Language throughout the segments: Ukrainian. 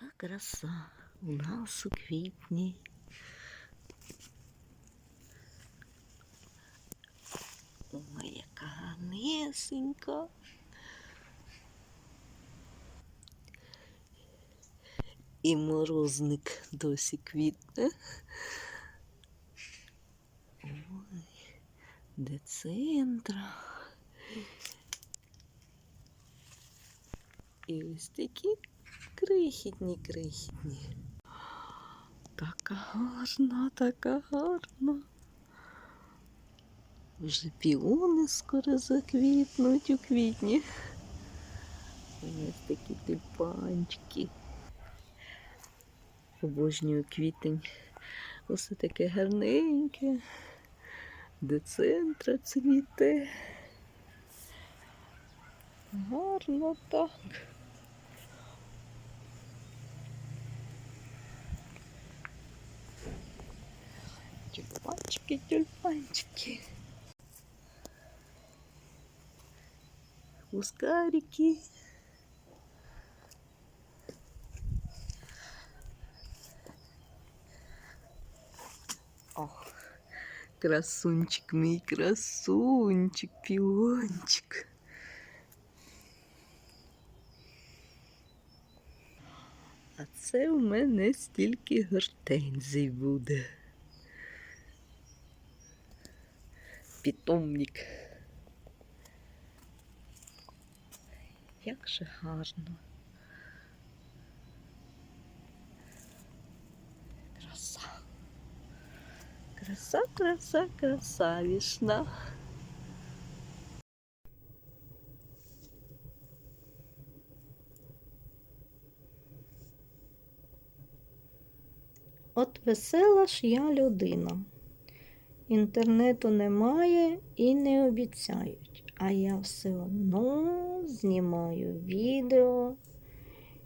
Яка краса у нас у квітні. Ой, яка гарнесенька. І морозник досі квітне. Ой, де центра. І ось такі крихітні, крихітні. Така гарна, така гарна. Вже піони скоро заквітнуть у квітні. Ось такі тюльпанчики. Обожнюю квітень. Ось таке гарненьке. Де центра цвіте. Гарно так. Тюльпанчики, тюльпанчики. Ускарики. Ох, красунчик мій, красунчик, піончик. А це у мене стільки гортензій буде. Питомник. Як же гарно. Краса. Краса, краса, краса, весна. От весела ж я людина. Інтернету немає і не обіцяють, а я все одно знімаю відео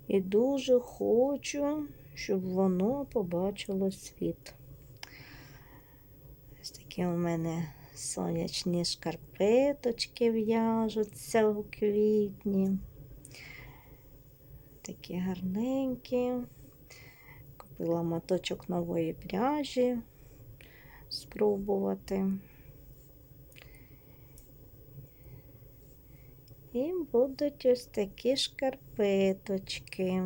і дуже хочу, щоб воно побачило світ. Ось такі у мене сонячні шкарпеточки в'яжуться у квітні. Такі гарненькі. Купила моточок нової пряжі спробувати. І будуть ось такі шкарпеточки.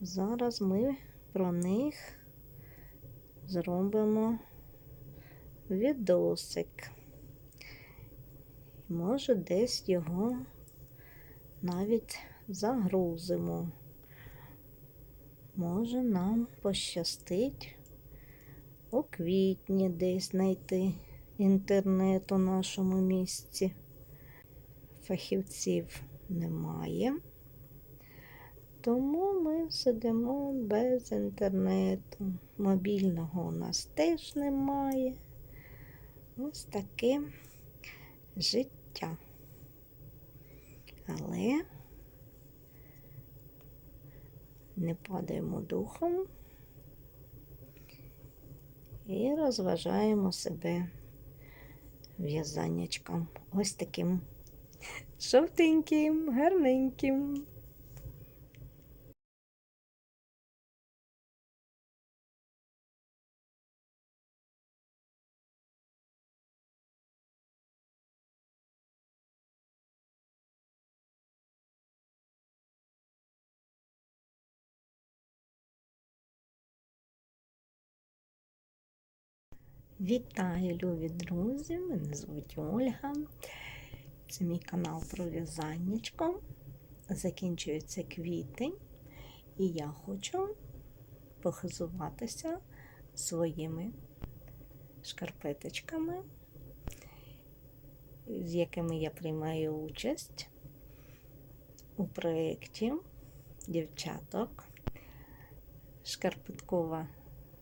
Зараз ми про них зробимо відосик. Може, десь його навіть загрузимо. Може, нам пощастить у квітні десь знайти інтернет у нашому місці. Фахівців немає, тому ми сидимо без інтернету. Мобільного у нас теж немає. Ось таке життя. Але не падаємо духом і розважаємо себе в'язаннячком. Ось таким жовтеньким, гарненьким. Вітаю, любі друзі! Мене звуть Ольга. Це мій канал про в'язаннячко. Закінчується квітень, і я хочу похизуватися своїми шкарпеточками, з якими я приймаю участь у проєкті дівчаток. Шкарпеткова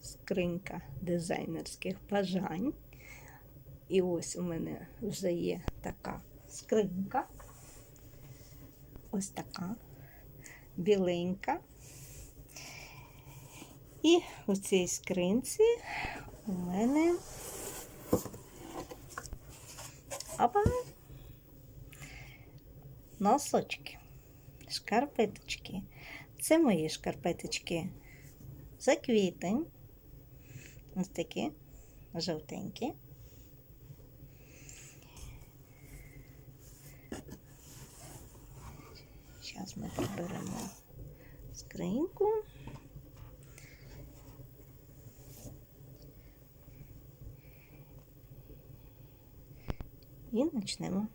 скринька дизайнерських бажань. І ось у мене вже є така скринька. Ось така біленька. І у цій скринці у мене опа, носочки, шкарпеточки. Це мої шкарпеточки за квітень. Ось такі жовтенькі. Зараз ми приберемо скриньку. І почнемо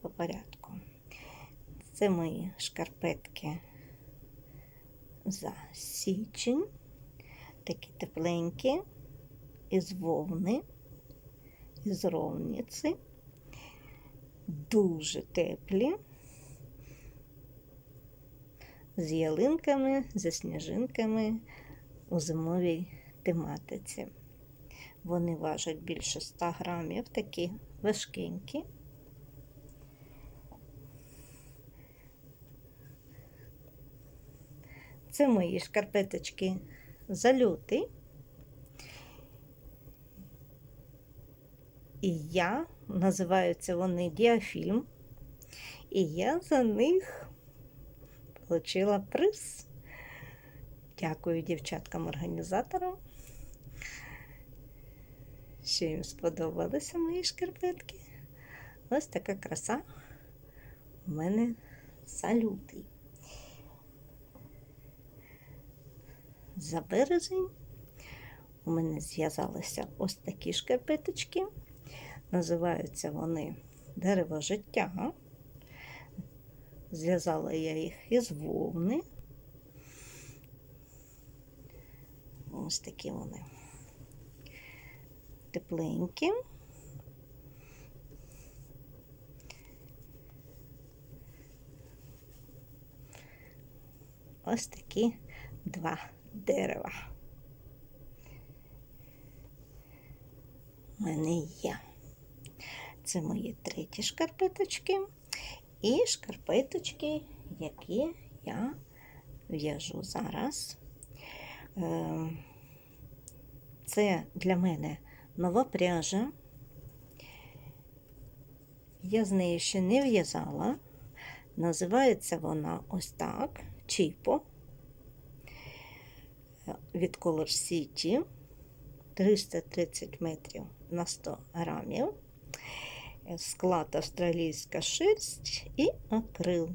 по порядку. Це мої шкарпетки за січень, такі тепленькі, із вовни, із ровниці, дуже теплі, з ялинками, зі сніжинками у зимовій тематиці. Вони важать більше 100 грамів, такі важкенькі. Це мої шкарпеточки за лютий. І я називаються вони діафільм. І я за них отримала приз. Дякую дівчаткам-організаторам. Що їм сподобалися мої шкарпетки. Ось така краса у мене за За березень у мене зв'язалися ось такі шкарпеточки. Називаються вони дерево життя. Зв'язала я їх із вовни. Ось такі вони тепленькі. Ось такі два дерева. У мене є. Це мої треті шкарпеточки. І шкарпеточки, які я в'яжу зараз. Ем, це для мене нова пряжа. Я з нею ще не в'язала. Називається вона ось так: Чіпо від Color City 330 метрів на 100 грамів. Склад австралійська шерсть і акрил.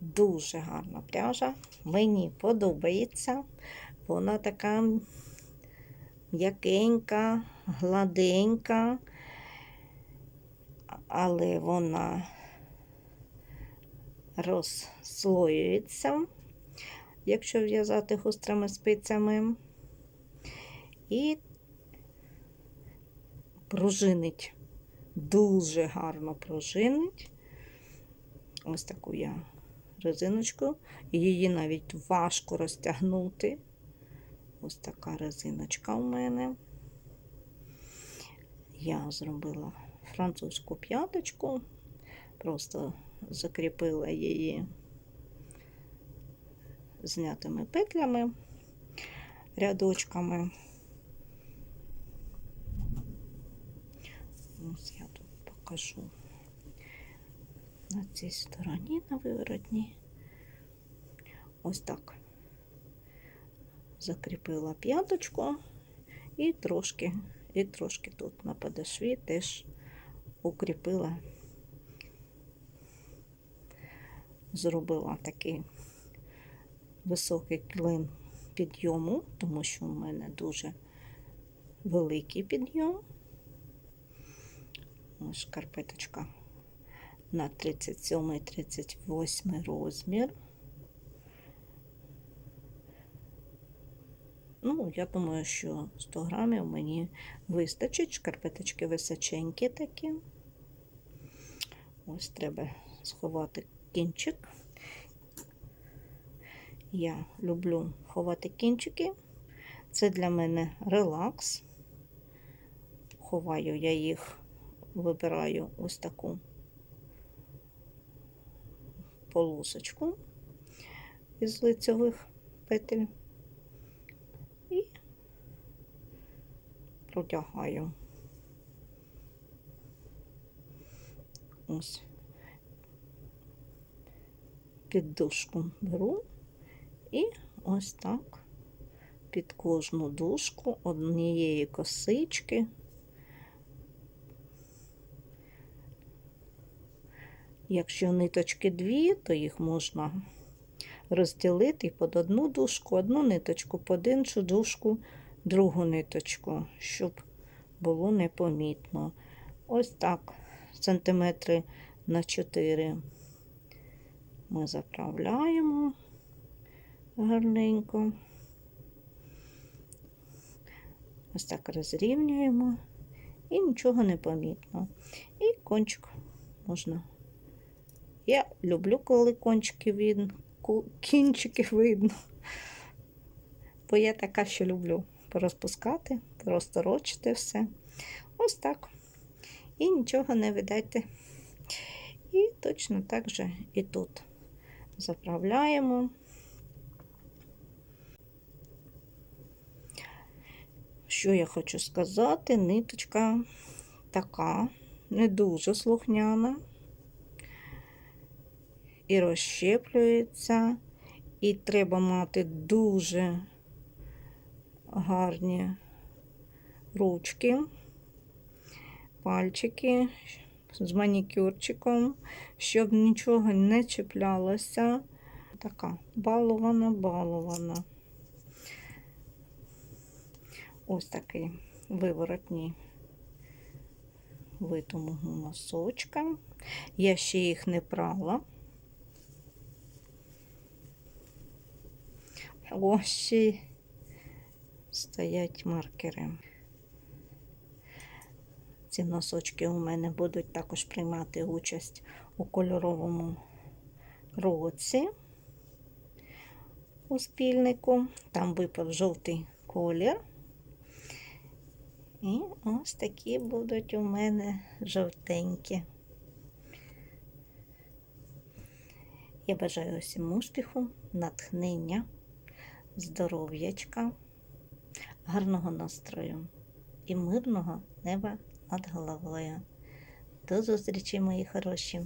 Дуже гарна пряжа. Мені подобається. Вона така м'якенька, гладенька, але вона розслоюється, якщо в'язати гострими спицями, і пружинить, дуже гарно пружинить. Ось таку я резиночку, її навіть важко розтягнути. Ось така резиночка у мене. Я зробила французьку п'яточку, просто закріпила її знятими петлями, рядочками. Ось я тут покажу на цій стороні, на виворотній. Ось так закріпила п'яточку і трошки, і трошки тут на подошві теж укріпила, зробила такий високий клин підйому, тому що у мене дуже великий підйом. Ось шкарпеточка на 37-38 розмір. Ну, я думаю, що 100 грамів мені вистачить. Шкарпеточки височенькі такі. Ось треба сховати кінчик. Я люблю ховати кінчики. Це для мене релакс. Ховаю я їх, вибираю ось таку полосочку із лицьових петель. і протягаю. Ось. під дужку беру і ось так під кожну дужку однієї косички. Якщо ниточки дві, то їх можна розділити під одну дужку, одну ниточку, під іншу дужку, другу ниточку, щоб було непомітно. Ось так, сантиметри на 4 ми заправляємо гарненько. Ось так розрівнюємо і нічого не помітно. І кончик можна. Я люблю, коли кончики видно, кінчики видно. Бо я така, що люблю порозпускати, порозторочити все. Ось так. І нічого не видайте. І точно так же і тут заправляємо. Що я хочу сказати, ниточка така, не дуже слухняна. І розщеплюється, і треба мати дуже гарні ручки, пальчики з манікюрчиком, щоб нічого не чіплялося. Така балована, балована. Ось такий виворотній вид мого носочка. Я ще їх не прала. Ось ще стоять маркери. Ці носочки у мене будуть також приймати участь у кольоровому році у спільнику. Там випав жовтий колір. І ось такі будуть у мене жовтенькі. Я бажаю усім успіху, натхнення, здоров'ячка, гарного настрою і мирного неба над головою. До зустрічі, мої хороші!